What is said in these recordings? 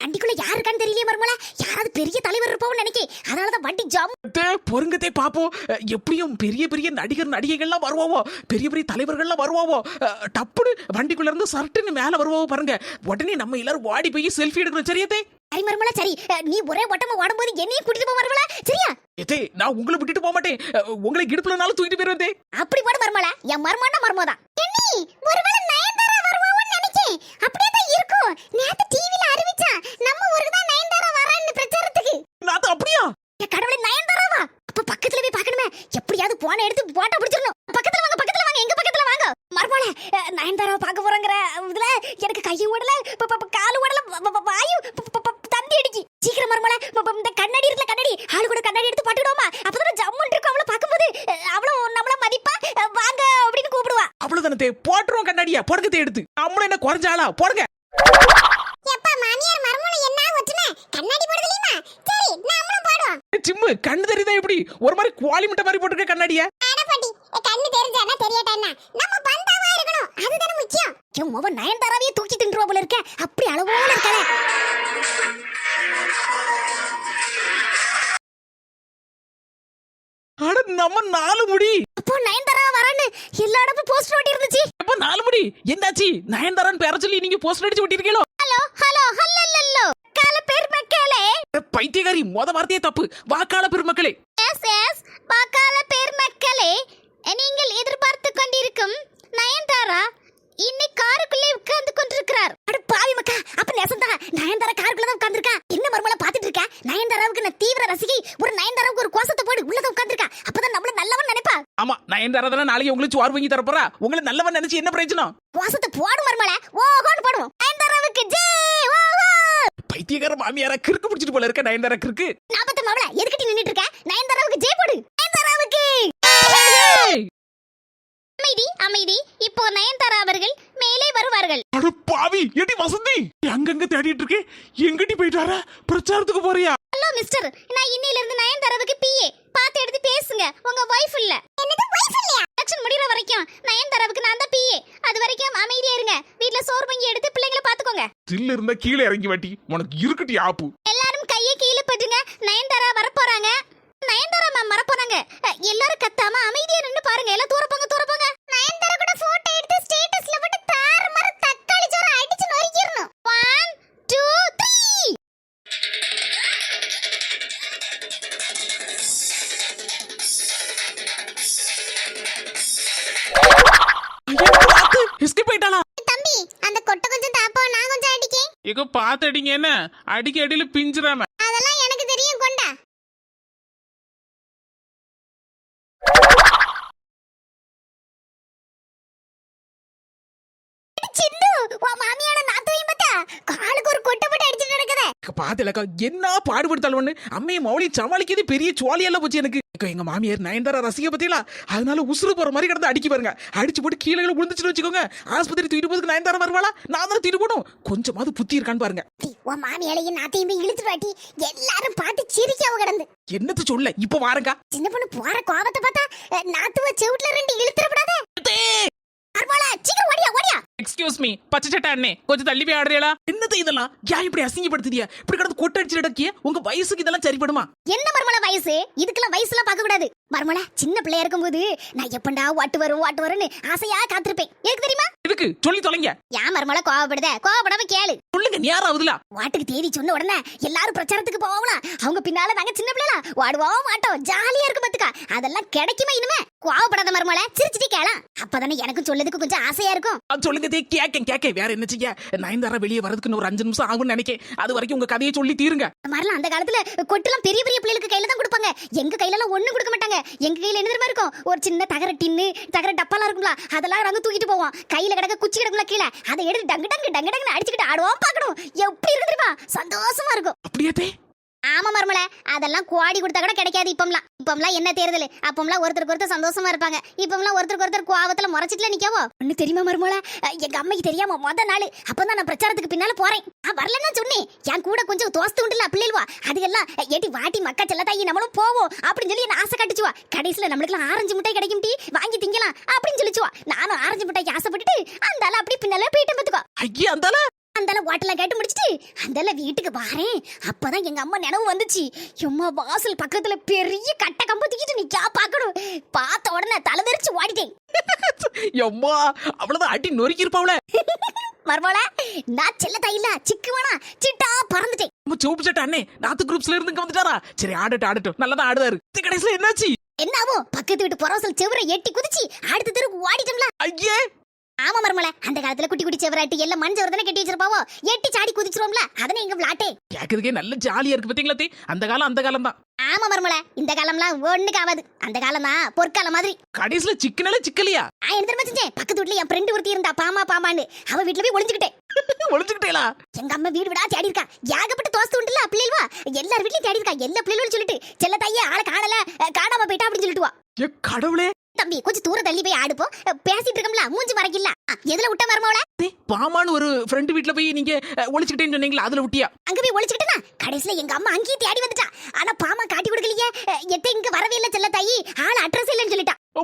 வண்டிக்குள்ள யாரு இருக்கான்னு தெரியலையே மருமல யாராவது பெரிய தலைவர் இருப்போம்னு நினைக்கேன் அதனாலதான் வண்டி ஜாம் பொறுங்கத்தே பாப்போம். எப்படியும் பெரிய பெரிய நடிகர் நடிகைகள்லாம் வருவாவோ? பெரிய பெரிய தலைவர்கள்லாம் வருவாவோ? டப்புன்னு வண்டிக்குள்ள இருந்து சர்ட்டுன்னு மேல வருவாவோ பாருங்க. உடனே நம்ம எல்லாரும் ஓடி போய் செல்ஃபி எடுக்கணும். சரியாத்தே சரி மருமல சரி. நீ ஒரே ஓட்டமா ஓடும்போது என்னையும் கூட்டிட்டு போ மருமல சரியா? ஏத்தே நான் உங்களை விட்டுட்டு போக மாட்டேன். உங்களை இடுப்புலனாலும் தூக்கிட்டு போயிருந்தே அப்படி போடு மருமல என் மருமனா மருமோதான். என்னி ஒருவேளை நயன்தாரா வருவான்னு நினைச்சேன் அப்படியே தான் இருக்கும் நேத்து டிவில அறிவிச்சா நம்ம ஊருக்கு தான் நயன்தாரா வரான்னு பிரச்சாரத்துக்கு நான் அப்படியா என் கடவுளே நயன்தாராவா அப்ப பக்கத்துல போய் பார்க்கணுமே எப்படியாவது போன எடுத்து போட்டோ பிடிச்சிடணும் பக்கத்துல வாங்க பக்கத்துல வாங்க எங்க பக்கத்துல வாங்க மர்மோல நயன்தாராவை பார்க்க போறங்கற இதுல எனக்கு கை ஓடல ப- ப- ப- காலு ஓடல வ- வ- வ- வாயு ப- ப- ப- தந்தி அடிக்கி சீக்கிரம் மர்மோல ப- ப- இந்த கண்ணாடி இருக்குல்ல கண்ணாடி ஆளு கூட கண்ணாடி எடுத்து பட்டுடுவோமா அப்பதான் ஜம்முன் இருக்கும் அவளை பார்க்கும்போது அஹ், அவளும் நம்மள மதிப்பா அஹ், வாங்க அப்படின்னு கூப்பிடுவா தே போட்டுருவோம் கண்ணாடியா போடுங்கத்தே எடுத்து. நம்மளும் என்ன குறைஞ்ச ஆளா? போடுங்க. எப்பா மாமியார் மர்மோல என்ன ஒற்றுமை கண்ணாடி போடுதலையுமா சரி நாமளும் போடுவோம். சிம்மு கண்ணு தெரியுதா எப்படி? ஒரு மாதிரி குவாலி முட்டை மாதிரி போட்டுருக்க கண்ணாடியா. கண்ணு தெரிஞ்சானா தெரியட்டானா நம்ம பந்தாவா இருக்கணும். அதுதானே முக்கியம். என் முவ நயன்தாராவே தூக்கி தின்றுவா போல இருக்க. அப்படி அளவோட இருக்கல. அட நம்ம நாலு முடி. அப்போ நயன்தாரா வரான்னு எல்லா இடமும் போஸ்டர் ஒட்டி இருந்துச்சு. எப்ப நாலு முடி என்னாச்சு? நயன்தாரான் பேர சொல்லி நீங்க போஸ்டர் அடிச்சு விட்டிருக்கீங்களோ ஹலோ ஹலோ ஹல்லல்லோ கால பேர் மக்களே பைத்தியகாரி மொத வார்த்தையே தப்பு. வாக்காள பெருமக்களே. எஸ் எஸ் வாக்காள பேர் மக்களே நீங்கள் எதிர்பார்த்து கொண்டிருக்கும் நயன்தாரா இன்னைக்கு காருக்குள்ளே உட்கார்ந்து கொண்டிருக்கிறார் அட பாவி மக்கா அப்ப நெசந்தா நயன்தாரா காருக்குள்ள தான் உட்கார்ந்திருக்கா என்ன மர்மல பாத்துட்டு இருக்க நயன்தாராவுக்கு நான் தீவிர ரசிகை ஒரு நயன்தாராவுக்கு ஒரு கோசத்தை போடு உள்ளத உட்கார்ந்திருக்கா அப்பதான் நம்மள நல்லவன் நினைப்பா தானே நாளைக்கு உங்களுக்கு சோறு வாங்கி தரப்போறா. உங்களை நல்லவன் நினைச்சு என்ன பிரயோஜனம்? கோசத்தை போடு மர்மல ஓஹோன்னு போடுவோம். நயன்தாராவுக்கு ஜெய்! ஓஹோ! பைத்தியகார மாமியாரா கிறுக்கு பிடிச்சிட்டு போல இருக்க நயன்தாரா கிறுக்கு? நாபத்த மாவள எதுக்கிட்டு நின்னுட்டு இருக்க? நயன்தாராவுக்கு ஜெய் போடு. நயன்தாராவுக்கு! அமைதி அமைதி. இப்போ நயன்தாரா அவர்கள் மேலே வருவார்கள். அட பாவி எடி வசந்தி. அங்கங்க தேடிட்டு இருக்கே. எங்கடி போயிட்டு வர? பிரச்சாரத்துக்கு போறியா? ஹலோ மிஸ்டர் நான் இன்னையில இருந்து நயன்தாராவுக்கு பிஏ பார்த்து எடுத்து பேசுங்க. உங்க வைஃப் இல்ல. என்னது வைஃப் இல்லையா? எலெக்ஷன் முடியற வரைக்கும் நயன்தாராவுக்கு நான் தான் பிஏ அது வரைக்கும் அமைதியா இருங்க. வீட்ல சோறு வாங்கி எடுத்து பிள்ளைங்களை பாத்துக்கோங்க தில்லு இருந்தா கீழே இறங்கி வாட்டி. உனக்கு இருக்குட்டி ஆப்பு. எல்லாரும் கையை கீழே பட்டுங்க. நயன்தாரா வரப்போறாங்க. நயன்தாரா மேம் வரப்போறாங்க. அஹ், எல்லாரும் கத்தாம அமைதியா நின்னு பாருங்க. எல்லாம் தூர போங்க தூர போங்க நயன்தாரா கூட போட்டோ எடுத்து ஸ்டேட்டஸ்ல போட்டு அடிச்சு நொறுக்கிரணும் 1 2 3 எஸ்கேப் ஆயிட்டாளா தம்பி அந்த கொட்டை கொஞ்சம் தாப்போ நான் கொஞ்சம் அடிக்கேன். எங்க பாத்து அடிங்க என்ன? அடிக்க அடியில அதெல்லாம் எனக்கு தெரியும் கொண்டா. உன் மாமியோட நாத்துவையும் பார்த்தா காலுக்கு ஒரு கொட்டை போட்டு அடிச்சிட்டு நடக்குதே பாத்துலக்கா என்ன பாடுபடுத்தாலும் அம்மையை மௌலி சமாளிக்கிறது பெரிய சுவாலியெல்லாம் போச்சு எனக்கு. அக்கா, எங்க மாமியார் நயன்தாரா ரசிக பத்தியலா? அதனால உசுறு போற மாதிரி கிடந்து அடிக்க பாருங்க. அடிச்சு போட்டு கீழே விழுந்துச்சுன்னு வச்சுக்கோங்க. ஆஸ்பத்திரி தூக்கிட்டு போதுக்கு நயன்தாரா வருவாளா? நான் தான் தூக்கிட்டு போகணும். கொஞ்சமாவது புத்தி இருக்கான்னு பாருங்க. உன் மாமியாலையும் நாத்தையும் போய் இழுத்துட்டு வாட்டி எல்லாரும் பார்த்து சிரிக்காம கிடந்து. என்னத்த சொல்ல? இப்ப வாரங்கா சின்ன பொண்ணு போற கோபத்தை பார்த்தா நாத்துவ செவுட்ல ரெண்டு இழுத்துறப்படாத சீக்கிரம் ஓடியா ஓடியா. எக்ஸ்கியூஸ் மீ பச்சை சட்டை அண்ணே கொஞ்சம் தள்ளி போய் ஆடுறீங்களா? என்னது இதெல்லாம்? ஏன் இப்படி அசிங்கப்படுத்துறியா இப்படி கிடந்து கொட்டை அடிச்சு நடக்கிய? உங்க வயசுக்கு இதெல்லாம் சரிப்படுமா? என்ன மர்மல வயசு? இதுக்கெல்லாம் வயசுலாம் பார்க்க கூடாது மர்மல சின்ன பிள்ளையா இருக்கும்போது நான் எப்பண்டா வாட்டு வரும் வாட்டு வரும்னு ஆசையா காத்திருப்பேன். எனக்கு தெரியுமா? எதுக்கு? சொல்லி தொலைங்க. ஏன் மர்மல கோவப்படுத? கோவப்படாம கேளு. சொல்லுங்க நேரம் ஆகுதுல. வாட்டுக்கு தேதி சொன்ன உடனே எல்லாரும் பிரச்சாரத்துக்கு போவோம்ல. அவங்க பின்னால நாங்க சின்ன பிள்ளைல. வாடுவோம் மாட்டோம் ஜாலியா இருக்கும் பாத்துக்கா. அதெல்லாம் கிடைக்குமா இனிமே? கோவப்படாத மர்மல சிரிச்சிட்டு கேளாம் அப்பதானே எனக்கும் சொல்லதுக்கு கொஞ்சம் ஆசையா இருக்கும். சொல்லுங்க தே கேக்க கேக்க வேற என்ன செய்ய? நயன்தாரா வெளியே வரதுக்கு ஒரு அஞ்சு நிமிஷம் ஆகும்னு நினைக்கேன். அது வரைக்கும் உங்க கதையை சொல்லி தீருங்க. இந்த மாதிரிலாம் அந்த காலத்துல கொட்டுலாம் பெரிய பெரிய பிள்ளைகளுக்கு கையில தான் கொடுப்பாங்க. எங்க கையில எல்லாம் ஒண்ணும் கொடுக்க மாட்டாங்க. எங்க கையில என்ன தெரியுமா இருக்கும்? ஒரு சின்ன தகர டின்னு தகர டப்பாலாம் இருக்கும்ல அதெல்லாம் நாங்க தூக்கிட்டு போவோம். கையில கிடக்க குச்சி கிடக்கும்ல கீழே அதை எடுத்து டங்கு டங்கு டங்கு டங்குன்னு அடிச்சுக்கிட்டு ஆடுவோம் பார்க்கணும். எப்படி இருக்கு தெரியுமா? சந்தோஷமா இருக்கும். அப்படியே ஆமா மர்மல அதெல்லாம் குவாடி கொடுத்தா கூட கிடைக்காது இப்பம்லாம். இப்பம்லாம் என்ன தேர்தல்? அப்பம்லாம் ஒருத்தருக்கு ஒருத்தர் சந்தோஷமா இருப்பாங்க. இப்பம்லாம் ஒருத்தருக்கு ஒருத்தர் கோவத்துல முறைச்சிட்டுல நிக்கவோ? ஒண்ணு தெரியுமா மர்மல எங்க அம்மைக்கு தெரியாம மொத நாள். அப்பதான் நான் பிரச்சாரத்துக்கு பின்னால போறேன். நான் வரலன்னு சொன்னேன். என் கூட கொஞ்சம் தோஸ்து உண்டுல பிள்ளைவா அதுக்கெல்லாம் ஏட்டி வாட்டி மக்கா செல்லத்தாயி நம்மளும் போவோம் அப்படின்னு சொல்லி என்ன ஆசை காட்டுச்சுவா. கடைசியில நம்மளுக்கு ஆரஞ்சு மிட்டாய் கிடைக்கும் டீ. வாங்கி திங்கலாம் அப்படின்னு சொல்லிச்சுவா. நானும் ஆரஞ்சு மிட்டாய்க்கு ஆசைப்பட்டுட்டு அந்த அப்படி அப்படியே பின்னால போயிட்டு பார்த்துக்கோ ஐயா அந்தால அந்தால ஓட்டல கேட்டு முடிச்சிட்டு அந்தால வீட்டுக்கு வாரேன். அப்பதான் எங்க அம்மா நினைவு வந்துச்சு. எம்மா வாசல் பக்கத்துல பெரிய கட்டை கம்ப தூக்கிட்டு நிக்கா பாக்கணும் பார்த்த உடனே தலை தெரிச்சு ஓடிட்டேன். எம்மா அவ்வளவுதான் அடி நொறுக்கி இருப்பாவுல மர்மோல நான் செல்ல தையில சிக்கு வேணா. சிட்டா பறந்துட்டேன். சோப்பு சட்டை அண்ணே நாத்து குரூப்ஸ்ல இருந்து இங்க வந்துட்டாரா? சரி ஆடட்டும் ஆடட்டும். நல்லதான் ஆடுதாரு. இது கடைசியில என்னாச்சு? என்னாவோ பக்கத்து வீட்டு புறவசல் செவரை எட்டி குதிச்சு அடுத்த தெருக்கு ஓடிட்டோம்ல ஐயே ஆமா மர்மல அந்த காலத்துல குட்டி குட்டி செவராட்டி எல்லாம் மஞ்சள் தானே கட்டி வச்சிருப்பாவோ? எட்டி சாடி குதிச்சிருவோம்ல அதனே எங்க விளாட்டே. கேக்குறதுக்கே நல்ல ஜாலியா இருக்கு பாத்தீங்களா தே? அந்த காலம் அந்த காலம் தான் ஆமா மர்மல இந்த காலம்லாம் ஒண்ணுக்கு ஆகாது அந்த காலம் தான் பொற்காலம் மாதிரி. கடைசியில சிக்கனால சிக்கலையா? நான் என்ன தெரியுமா செஞ்சேன் பக்கத்து வீட்டுல என் ஃப்ரெண்டு ஒருத்தி இருந்தா பாமா பாமான்னு. அவ வீட்டுல போய் ஒளிஞ்சுக்கிட்டேன் ஒளிஞ்சுக்கிட்டேலா எங்க அம்மா வீடு விடா தேடி இருக்கா. ஏகப்பட்ட தோஸ்து உண்டுல பிள்ளைவா எல்லார் வீட்லயும் தேடி இருக்கா. எல்லா பிள்ளைகளும் சொல்லிட்டு செல்ல தாயே ஆளை காணல காணாம போயிட்டா அப்படின்னு சொல்லிட்டு வா. ஏ கடவுளே தம்பி கொஞ்சம் தூரம் தள்ளி போய் ஆடுப்போ. அஹ், பேசிட்டு இருக்கோம்ல மூஞ்சி மறைக்கல. எதுல விட்ட மரமாவள? பாமான்னு ஒரு ஃப்ரெண்டு வீட்ல போய் நீங்க ஒளிச்சுக்கிட்டேன்னு சொன்னீங்களா அதுல விட்டியா? அங்க போய் ஒளிச்சுக்கிட்டனா? கடைசியில எங்க அம்மா அங்கேயே தேடி வந்துட்டா. ஆனா பாமா காட்டி கொடுக்கலையே. எத்த இங்க வரவே இல்ல செல்ல தாயி ஆள் அட்ரஸ் இல்லைன்னு சொல்லிட்டா. ஓ,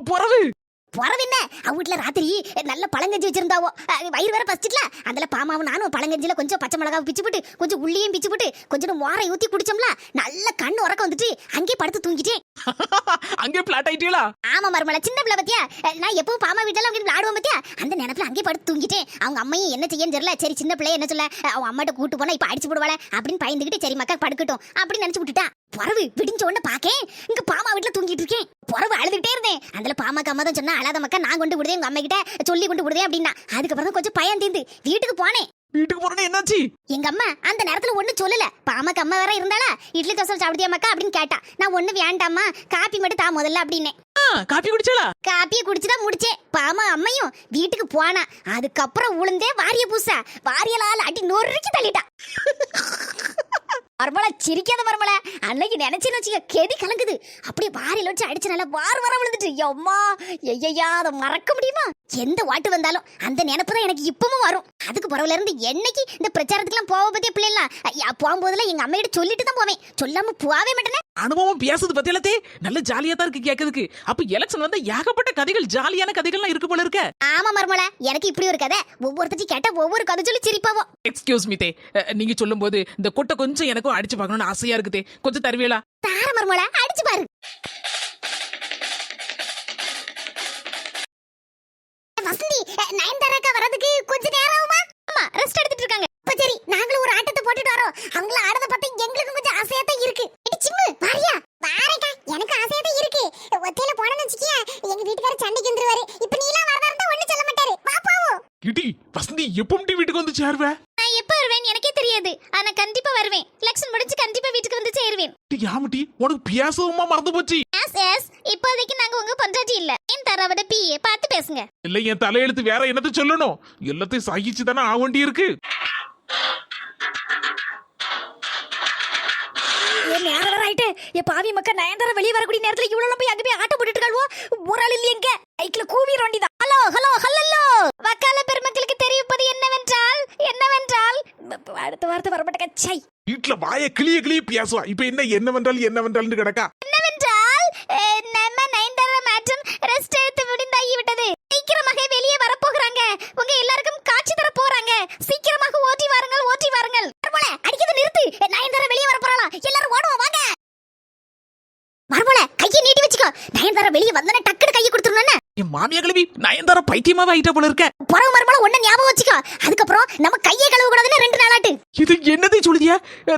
பொறவு பொறவு என்ன அவ வீட்டுல ராத்திரி நல்ல பழங்கஞ்சி வச்சிருந்தாவோ. வயிறு வேற பசிச்சுல. அதுல பாமாவும் நானும் பழங்கஞ்சில கொஞ்சம் பச்சை மிளகாவை பிச்சு போட்டு கொஞ்சம் உள்ளியும் பிச்சு போட்டு கொஞ்சம் மோரை ஊத்தி குடிச்சோம்ல நல்ல கண்ணு உறக்கம் வந்துட்டு அங்கேயே படுத்து தூங்கிட்டேன். அங்கே பிளாட் ஆயிட்டீங்களா? ஆமா மருமல சின்ன பிள்ளை பத்தியா? நான் எப்பவும் பாமா வீட்டுல அவங்க விளையாடுவோம் பத்தியா? அந்த நினைப்புல அங்கேயே படுத்து தூங்கிட்டேன். அவங்க அம்மையும் என்ன செய்யன்னு தெரியல. சரி சின்ன பிள்ளை என்ன சொல்ல? அவங்க அம்மாட்ட கூட்டு போனா இப்ப அடிச்சு போடுவாளே அப்படின்னு பயந்துகிட்டு சரி மக்கா படுக்கட்டும் அப்படின்னு நினைச்சு விட்டுட்டா. பொறவு விடிஞ்ச உடனே பாக்கேன் இங்க பாமா வீட்டுல தூங்கிட்டு இருக்கேன். பொறவு அழுதுகிட்டே இருந்தேன். அதுல பாமாக்கு அம்மா தான் சொன்னா அழாத மக்கா நான் கொண்டு விடுதேன் உங்க அம்மா கிட்ட சொல்லி கொண்டு விடுதேன் அப்படின்னா. அதுக்கப்புறம் தான் கொஞ்சம் பயம் தீர்ந்து. வீட்டுக்கு போனேன். வீட்டுக்கு போறேன்னு என்னாச்சு? எங்க அம்மா அந்த நேரத்துல ஒண்ணு சொல்லல. பாமாக்கு அம்மா வேற இருந்தாளா? இட்லி தோசை சாப்பிட்டியா மக்கா அப்படின்னு கேட்டா. நான் ஒண்ணு வேண்டாம்மா. காப்பி மட்டும் தா முதல்ல அப்படின்னேன். ஆ, காப்பி குடிச்சாளா? காப்பியை குடிச்சுதான் முடிச்சேன். பாமா அம்மையும் வீட்டுக்கு போனா. அதுக்கப்புறம் உளுந்தே வாரிய பூசா. வாரியலால் அடி நொறுக்கி தள்ளிட்டா. மர்மலா சிரிக்காத மர்மல. அன்னைக்கு நினைச்சேன்னு வச்சுக்க கெதி கலங்குது. அப்படியே வாரியில வச்சு அடிச்ச நல்லா வார வர விழுந்துட்டு அம்மா ஐயா அதை மறக்க முடியுமா? எந்த வாட்டு வந்தாலும் அந்த நினைப்பு தான் எனக்கு இப்பவும் வரும். அதுக்கு பரவல இருந்து என்னைக்கு இந்த பிரச்சாரத்துக்குலாம் போக பத்திய பிள்ளைலாம்? போகும்போதெல்லாம் எங்க அம்மையிட்ட சொல்லிட்டு தான் போவேன். சொல்லாம போவே மாட்டேனே. அனுபவம் பேசுது பத்தியலத்தே நல்ல ஜாலியா தான் இருக்கு கேக்குறதுக்கு. அப்ப எலெக்ஷன் வந்து ஏகப்பட்ட கதைகள் ஜாலியான கதைகள்லாம் இருக்கு போல இருக்க. ஆமா மர்மலா எனக்கு இப்படி ஒரு கதை. ஒவ்வொருத்தச்சு கேட்டா ஒவ்வொரு கதை சொல்லி சிரிப்பாவோ. Excuse me they. நீங்க சொல்லும்போது இந்த கொட்டை கொஞ்சம் எனக்கும் அடிச்சு பார்க்கணும்னு ஆசையா இருக்குதே. கொஞ்சம் தருவீங்களா தார மர்மலா அடிச்சு பாரு. வசந்தி நயன்தாராக்கா வரதுக்கு கொஞ்ச நேரம் ஆகுமா? ஆமா ரெஸ்ட் எடுத்துட்டு இருக்காங்க. அப்ப சரி நாங்களும் ஒரு ஆட்டத்தை போட்டுட்டு வரோம். அவங்கள ஆடத பார்த்து எங்களுக்கும் கொஞ்சம் ஆசையா தான் இருக்கு சிம்மு வாரியா? வாரேக்கா எனக்கு ஆசையா தான் இருக்கு ஒத்தையில போனேன்னு வச்சுக்கியா எங்க வீட்டுக்காரர் சண்டைக்கு வந்துருவாரு. இப்ப நீ எல்லாம் வரதா இருந்தா ஒண்ணு சொல்ல மாட்டாரு. வா போவோம். இடி வசந்தி எப்போ வீட்டுக்கு வந்து சேருவ? தெரியாது ஆனா கண்டிப்பா வருவேன். எலெக்ஷன் முடிஞ்சு கண்டிப்பா வீட்டுக்கு வந்து சேருவேன். யாமட்டி உனக்கு பேசவுமா மறந்து போச்சு. எஸ் எஸ் இப்போதைக்கு நாங்க உங்க பொண்டாட்டி இல்ல. என் தரவோட பிஏ பார்த்து பேசுங்க. இல்ல என் தலையெழுத்து வேற என்னத்த சொல்லணும்? எல்லாத்தையும் சகிச்சு தானே ஆக வேண்டி இருக்கு ஏன் நேரம் வேற ஆயிட்டு என் பாவி மக்கா நயன்தாரா வெளியே வரக்கூடிய நேரத்துல இவ்வளவு போய் அங்க போய் ஆட்டம் போட்டுட்டு இருக்காள்வோ? ஒரு ஆள் இல்லையே எங்க பைக்ல கூவி வேண்டியதான் ஹலோ ஹலோ ஹலோ வக்கால பெருமக்களுக்கு தெரிவிப்பது என்னவென்றால் என்னவென்றால் ப- அடுத்த வார்த்தை வரமாட்டேங்க சை வீட்டுல வாய கிளிய கிளிய பேசுவா இப்ப என்ன என்னவென்றால் என்னவென்றால் கிடக்கா? என்னவென்றால் நம்ம நயன்தாரா மேட்டும் ரெஸ்ட் எடுத்து முடிந்தாகி விட்டது சீக்கிரமாக வெளியே வர போகிறாங்க உங்க எல்லாருக்கும் காட்சி தர போறாங்க. சீக்கிரமாக ஓட்டி வாருங்கள் ஓட்டி வாருங்கள். மர்மோளே அடிக்கிறது நிறுத்து. நயன்தாரா வெளியே வர போறாளாம் எல்லாரும் ஓடுவோம் வாங்க. மறுபோல கையை நீட்டி வச்சுக்கோ. நயன்தாரா வெளியே வந்தனே டக்குனு கையை கொடுத்துருணும் என் மாமியா கிளவி நயன்தாரா பைத்தியமாவே ஆயிட்டா போல இருக்க. புறவு மர்மோளை ஒண்ணு ஞாபகம் வச்சுக்கோ. அதுக்கப்புறம் நம்ம கையை கழுவ கூடாதுன்னு ரெண்டு நாளாட்டு. இது என்னதை சொல்லுதியா?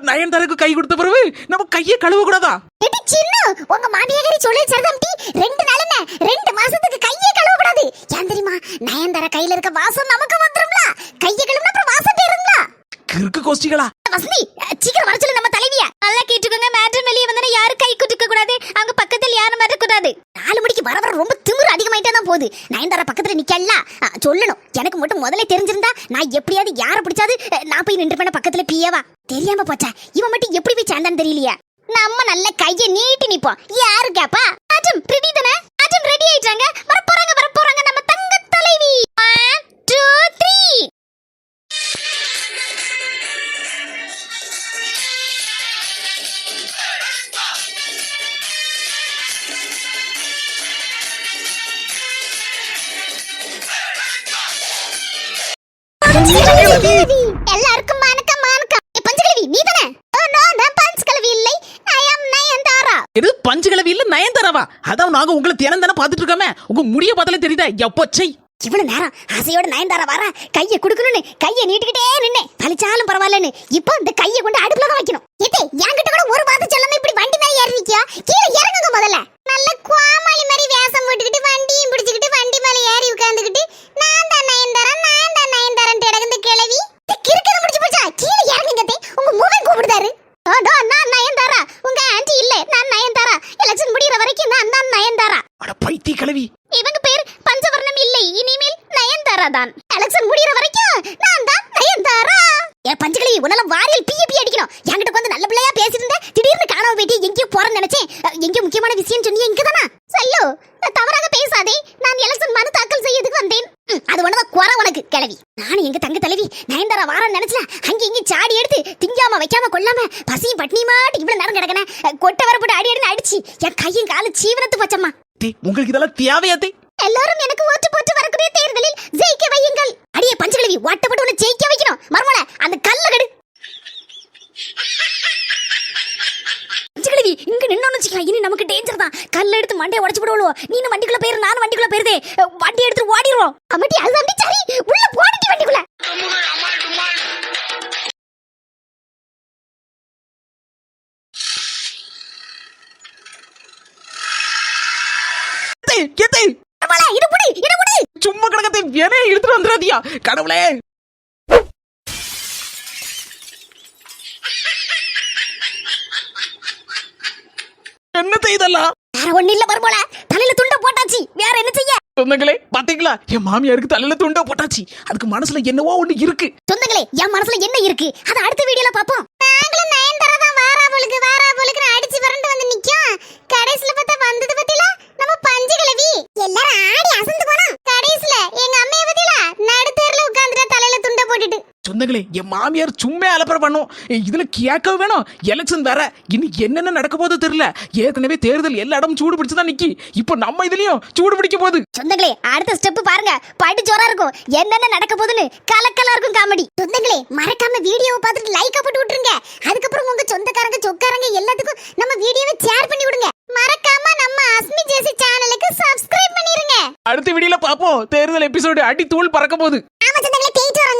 நயன்தாராக்கு கை கொடுத்த பிறகு நம்ம கையை கழுவ கூடாதா எடி சின்ன உங்க மாமியாரி சொல்லி சரிதாம்டி. ரெண்டு நாள் என்ன? ரெண்டு மாசத்துக்கு கையே கழுவ கூடாது ஏன் தெரியுமா? நயன்தாரா கையில இருக்க வாசம் நமக்கு வந்துரும்ல. கையை கழுவுனா அப்புறம் வாசம் போயிருங்களா கிறுக்கு கோஷ்டிகளா? வசந்தி சீக்கிரம் வர சொல்லு நம்ம தலைவிய நல்லா கேட்டுக்கோங்க மேட்டன் வெளியே வந்தா யாரும் கை குடுக்க கூடாது அவங்க பக்கத்துல யாரும் வர கூடாது நாலு மணிக்கு வர வர ரொம்ப திமிரு அதிகமாயிட்டே தான் போகுது. நயன்தாரா பக்கத்துல நிற்கல சொல்லணும். எனக்கு மட்டும் முதல்ல தெரிஞ்சிருந்தா நான் எப்படியாவது யாரை பிடிச்சாது நான் போய் நின்று பண்ண பக்கத்துல பியவா தெரியாம போச்சா? இவன் மட்டும் எப்படி போய் சேர்ந்தான்னு தெரியலையா. நம்ம நல்ல கையை நீட்டி நிப்போம். யாரு கேப்பா? அஜம் ரெடி தானே? அஜம் ரெடி ஆயிட்டாங்க. எல்லாருக்கும் வணக்கம் வணக்கம். பஞ்சகலவி நீ தானே? நோ நான் பஞ்சகலவி இல்லை. ஐ அம் நயன்தாரா. இது பஞ்சகலவி இல்ல நயன்தாராவா? அதான் நாங்க உங்களை தினம் தானே பாத்துட்டு இருக்கோமே உங்க முடிய பார்த்தாலே தெரியுதா? எப்போ செய். இவ்வளவு நேரம் ஆசையோட நயன்தாரா வர கைய குடுக்கணும்னு கைய நீட்டிக்கிட்டே நின்னு பழிச்சாலும் பரவாயில்லன்னு இப்ப இந்த கையை கொண்டு அடுப்புல வைக்கணும். எது என்கிட்ட கூட ஒரு வார்த்தை சொல்லாம இப்படி வண்டி மேல ஏறிக்கியா கீழே இறங்குங்க முதல்ல. நல்ல குவாமாளி மாதிரி வேஷம் போட்டுக்கிட்டு திடீர்னு காணாம போயிட்டு எங்கேயோ போறேன்னு நினைச்சேன். அஹ், எங்கேயோ முக்கியமான விஷயம் சொன்னீங்க இங்க தானா சொல்லு தவறாக பேசாதே. நான் எலெக்ஷன் மனு தாக்கல் செய்யறதுக்கு வந்தேன். அது ஒண்ணுதான் குறை உனக்கு கிளவி நானும் எங்க தங்க தலைவி நயன்தாரா வாரம் நினைச்சல அங்க இங்க சாடி எடுத்து திங்காம வைக்காம கொள்ளாம பசியும் பட்னி மாட்டு இவ்வளவு நேரம் கிடக்கன கொட்டை வரப்பட்டு அடி அடின்னு அடிச்சு என் கையும் காலும் சீவனத்து பச்சம்மா. உங்களுக்கு இதெல்லாம் தேவையா எல்லாரும் எனக்கு ஓட்டு போட்டு வரக்கூடிய தேர்தலில் ஜெயிக்க வையுங்கள் அடியே பஞ்சகிழவி ஓட்டப்பட்டு உன்னை ஜெயிக்க வைக்கணும் மர்மல அந்த கல்ல கெடு பஞ்சகிழவி இங்க நின்னோன்னு வச்சுக்க இனி நமக்கு டேஞ்சர் தான் கல்ல எடுத்து மண்டையை உடைச்சு விடுவோம் நீனும் வண்டிக்குள்ள போயிரு நானும் வண்டிக்குள்ள போயிருதே. வண்டி எடுத்து ஓடிடுவோம் அம்மட்டி அது அம்பி சரி உள்ள வண்டிக்குள்ள. புடி புடி. சும்மா கிடக்கத்தை வேணே எடுத்துட்டு வந்துடாதியா? கடவுளே. என்னத்தை இதெல்லாம்? வேற ஒண்ணு இல்ல மர்மல தலையில துண்ட போட்டாச்சு. வேற என்ன செய்ய? சொந்தங்களே பாத்தீங்களா? என் மாமியாருக்கு தலையில துண்டா போட்டாச்சு. அதுக்கு மனசுல என்னவோ ஒண்ணு இருக்கு. சொந்தங்களே என் மனசுல என்ன இருக்கு? அத அடுத்த வீடியோல பாப்போம் நாங்களும் நயன்தாரா தான் வாரா போலுக்கு வாரா போலுக்கு அடிச்சு விரண்டு வந்து நிக்கும் கடைசில பார்த்தா வந்தது பத்தில நம்ம பஞ்சு கிழவி எல்லாரும் ஆடி அசந்து போனோம் கடைசில எங்க அம்மைய பத்தில நடுத்தேர்ல உட்கார்ந்துட்டு தலையில துண்ட போட்டுட்டு சொந்தங்களே என் மாமியார் சும்மா அலப்பற பண்ணும். இதுல கேட்க வேணும். எலெக்ஷன் வேற. இனி என்னென்ன நடக்க போதோ தெரியல. ஏற்கனவே தேர்தல் எல்லா இடமும் சூடு பிடிச்சுதான் நிக்கி. இப்போ நம்ம இதுலயும் சூடு பிடிக்க போகுது. சொந்தங்களே அடுத்த ஸ்டெப் பாருங்க. பட்டு ஜோரா இருக்கும். என்னென்ன நடக்க போகுதுன்னு கலக்கலா இருக்கும் காமெடி. சொந்தங்களே மறக்காம வீடியோவை பார்த்துட்டு லைக் போட்டு விட்டுருங்க. அதுக்கப்புறம் உங்க சொந்தக்காரங்க சொக்காரங்க எல்லாத்துக்கும் நம்ம வீடியோவை ஷேர் பண்ணி விடுங்க. மறக்காம நம்ம அஸ்மி ஜேசி சேனலுக்கு சப்ஸ்கிரைப் பண்ணிருங்க. அடுத்த வீடியோல பாப்போம் தேர்தல் எபிசோடு அடி தூள் பறக்க போகுது. ஆமா சொந்தங்களே போயிட்டு வரோம்.